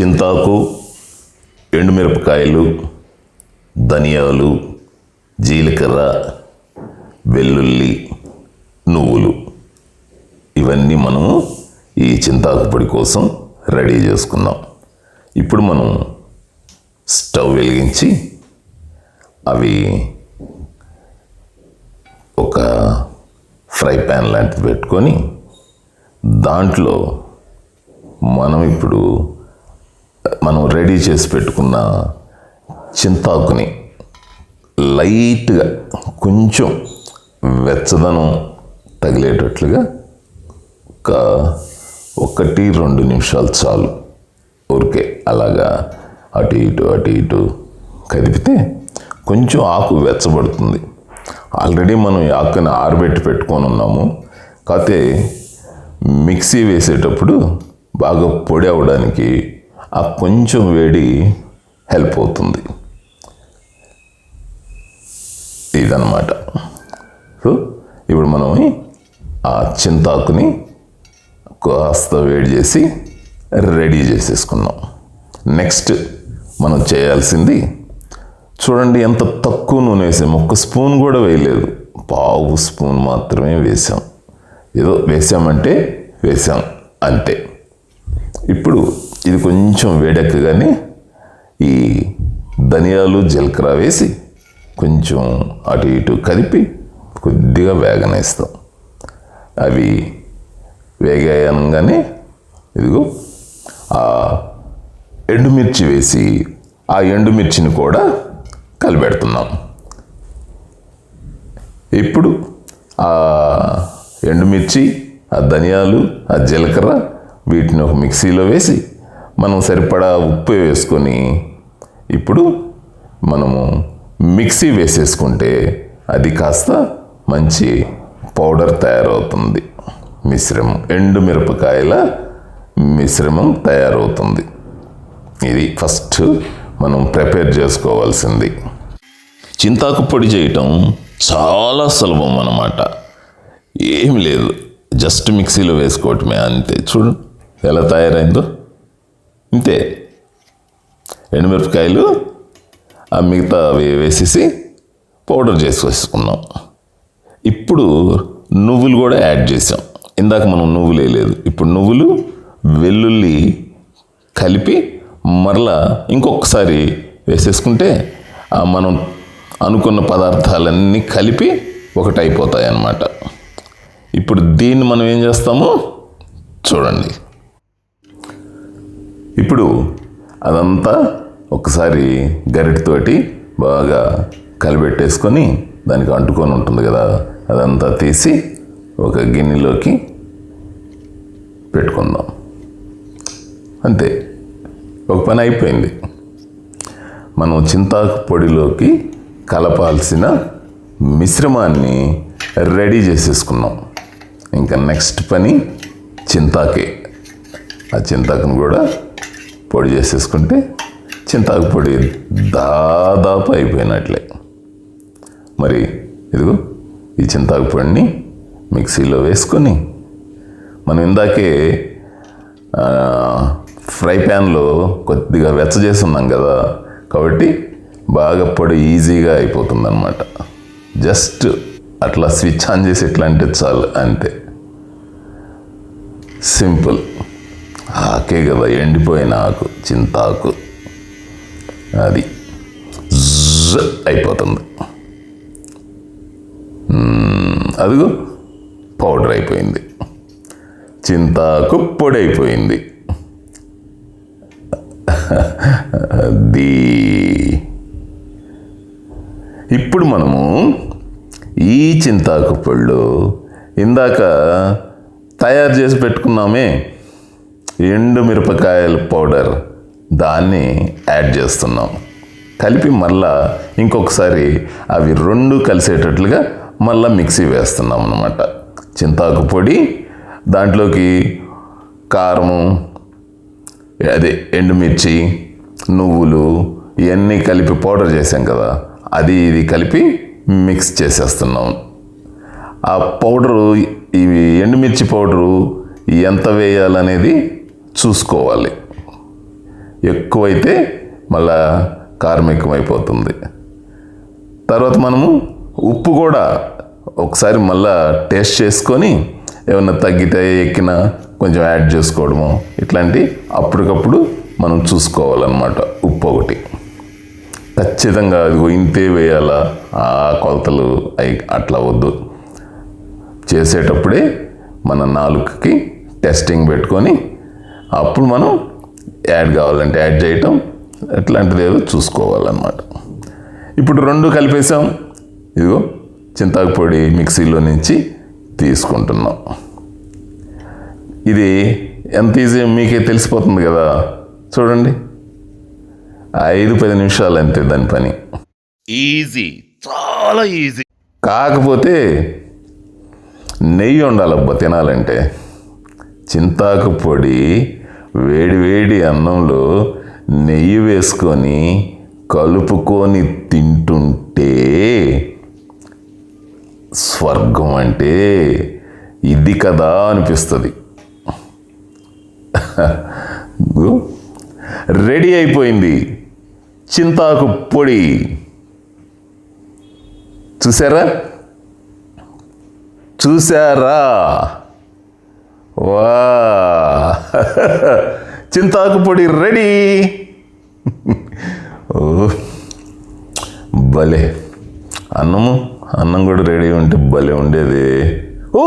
చింతాకు ఎండుమిరపకాయలు ధనియాలు జీలకర్ర వెల్లుల్లి నువ్వులు. ఇవన్నీ మనము ఈ చింతాకు పొడి కోసం రెడీ చేసుకున్నాం. ఇప్పుడు మనం స్టవ్ వెలిగించి అవి ఒక ఫ్రై ప్యాన్ లాంటిది పెట్టుకొని దాంట్లో మనం ఇప్పుడు మనం రెడీ చేసి పెట్టుకున్న చింతాకుని లైట్గా కొంచెం వెచ్చదనం తగిలేటట్లుగా ఒక ఒకటి రెండు నిమిషాలు చాలు. ఊరికే అలాగా అటు ఇటు అటు ఇటు కదిపితే కొంచెం ఆకు వెచ్చబడుతుంది. ఆల్రెడీ మనం ఈ ఆకుని ఆరబెట్టి పెట్టుకొని ఉన్నాము. కాకపోతే మిక్సీ వేసేటప్పుడు బాగా పొడి అవ్వడానికి ఆ కొంచెం వేడి హెల్ప్ అవుతుంది. ఇదన్నమాట. సో ఇప్పుడు మనం ఆ చింతాకుని కాస్త వేడి చేసి రెడీ చేసేసుకున్నాం. నెక్స్ట్ మనం చేయాల్సింది చూడండి ఎంత తక్కువ నూనె వేసాము ఒక్క స్పూన్ కూడా వేయలేదు. పావు స్పూన్ మాత్రమే వేసాం. ఏదో వేసామంటే వేసాం. అంతే. ఇప్పుడు ఇది కొంచెం వేడెక్కగానే ఈ ధనియాలు జీలకర్ర వేసి కొంచెం అటు ఇటు కలిపి కొద్దిగా వేగనేస్తాం. అవి వేగాయనగానే ఇదిగో ఆ ఎండుమిర్చి వేసి ఆ ఎండుమిర్చిని కూడా కలిపెడుతున్నాం. ఇప్పుడు ఆ ఎండుమిర్చి ఆ ధనియాలు ఆ జీలకర్ర వీటిని ఒక మిక్సీలో వేసి మనం సరిపడా ఉప్పు వేసుకొని ఇప్పుడు మనము మిక్సీ వేసేసుకుంటే అది కాస్త మంచి పౌడర్ తయారవుతుంది. మిశ్రమం ఎండు మిరపకాయల మిశ్రమం తయారవుతుంది. ఇది ఫస్ట్ మనం ప్రిపేర్ చేసుకోవాల్సింది. చింతాకు పొడి చేయటం చాలా సులభం అన్నమాట. ఏం లేదు జస్ట్ మిక్సీలో వేసుకోవటమే అంతే. చూడు ఎలా తయారైందో. ఇంతే ఎండుమిరపకాయలు ఆ మిగతా అవి వేసేసి పౌడర్ చేసి వేసుకున్నాం ఇప్పుడు నువ్వులు కూడా యాడ్ చేసాం. ఇందాక మనం నువ్వులు వేయలేదు. ఇప్పుడు నువ్వులు వెల్లుల్లి కలిపి మరలా ఇంకొకసారి వేసేసుకుంటే ఆ మనం అనుకున్న పదార్థాలన్నీ కలిపి ఒకటి అయిపోతాయి అన్నమాట ఇప్పుడు దీన్ని మనం ఏం చేస్తామో? చూడండి. ఇప్పుడు అదంతా ఒకసారి గరిటతోటి బాగా కలిపెట్టేసుకొని దానికి అంటుకొని ఉంటుంది కదా అదంతా తీసి ఒక గిన్నెలోకి పెట్టుకుందాం. అంతే. ఒక పని అయిపోయింది. మనం చింతాకు పొడిలోకి కలపాల్సిన మిశ్రమాన్ని రెడీ చేసేసుకున్నాం. ఇంకా నెక్స్ట్ పని చింతాకే. ఆ చింతాకును కూడా పొడి చేసేసుకుంటే చింతాకు పొడి దాదాపు అయిపోయినట్లే. మరి ఇదిగో ఈ చింతాకు పొడిని మిక్సీలో వేసుకొని మనం ఇందాకే ఫ్రై ప్యాన్లో కొద్దిగా వెచ్చ చేసి ఉన్నాం కదా కాబట్టి బాగా పొడి ఈజీగా అయిపోతుంది అనమాట జస్ట్ అట్లా స్విచ్ ఆన్ చేసి ఎట్లా అంటే చాలు అంతే. సింపుల్. ఆకే కదా ఎండిపోయిన ఆకు చింతాకు. అది అయిపోతుంది. అదిగో పౌడర్ అయిపోయింది. చింతాకు పొడి అయిపోయింది. దీ ఇప్పుడు మనము ఈ చింతాకు పళ్ళు ఇందాక తయారు చేసి పెట్టుకున్నామే. ఎండు మిరపకాయల పౌడర్ దాన్ని యాడ్ చేస్తున్నాం. కలిపి మళ్ళా ఇంకొకసారి అవి రెండు కలిసేటట్లుగా మళ్ళీ మిక్సీ వేస్తున్నాం అనమాట చింతాకు పొడి దాంట్లోకి కారము అదే ఎండుమిర్చి నువ్వులు ఇవన్నీ కలిపి పౌడర్ చేసాం కదా అది ఇది కలిపి మిక్స్ చేసేస్తున్నాం. ఆ పౌడరు ఇవి ఎండుమిర్చి పౌడరు ఎంత వేయాలనేది చూసుకోవాలి. ఎక్కువైతే మళ్ళా కార్మికమైపోతుంది. తర్వాత మనము ఉప్పు కూడా ఒకసారి మళ్ళా టేస్ట్ చేసుకొని ఏమన్నా తగ్గితే ఎక్కినా కొంచెం యాడ్ చేసుకోవడము. ఇట్లాంటి అప్పటికప్పుడు మనం చూసుకోవాలన్నమాట ఉప్పు ఒకటి. ఖచ్చితంగా అదిగో ఇంతే వేయాలా? ఆ కొలతలు అయి అట్లా వద్దు. చేసేటప్పుడే మన నాలుకకి టెస్టింగ్ పెట్టుకొని అప్పుడు మనం యాడ్ కావాలంటే యాడ్ చేయటం ఎట్లాంటిది ఏదో చూసుకోవాలన్నమాట. ఇప్పుడు రెండు కలిపేసాం ఇదిగో చింతాకు పొడి మిక్సీలో నుంచి తీసుకుంటున్నాం. ఇది ఎంత ఈజీ మీకే తెలిసిపోతుంది కదా. చూడండి. ఐదు పది నిమిషాలు అంతే దాని పని. ఈజీ చాలా ఈజీ కాకపోతే నెయ్యి ఉండాలబ్బా తినాలంటే. చింతాకు పొడి వేడివేడి అన్నంలో నెయ్యి వేసుకొని కలుపుకొని తింటుంటే స్వర్గం అంటే ఇది కదా అనిపిస్తుంది. రెడీ అయిపోయింది. చింతాకు పొడి. చూసారా? చూసారా? వా చింతాకు పొడి రెడీ. ఓ భలే. అన్నము అన్నం కూడా రెడీ ఉంటే భలే ఉండేది. ఓ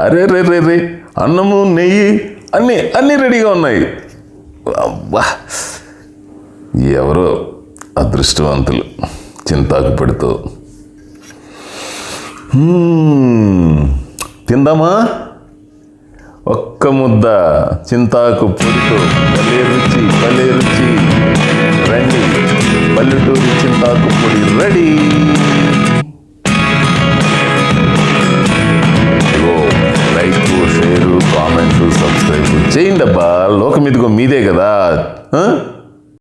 అరే రే రే రే అన్నము నెయ్యి అన్నీ అన్నీ రెడీగా ఉన్నాయి. అబ్బా. ఎవరో అదృష్టవంతులు చింతాకు పొడితో. తిందామా? ఒక్క ముద్ద చింతాకు పొడితో భలే రుచి భలే రుచి. రండి పల్లెటూరి చింతాకు పొడి రెడీ.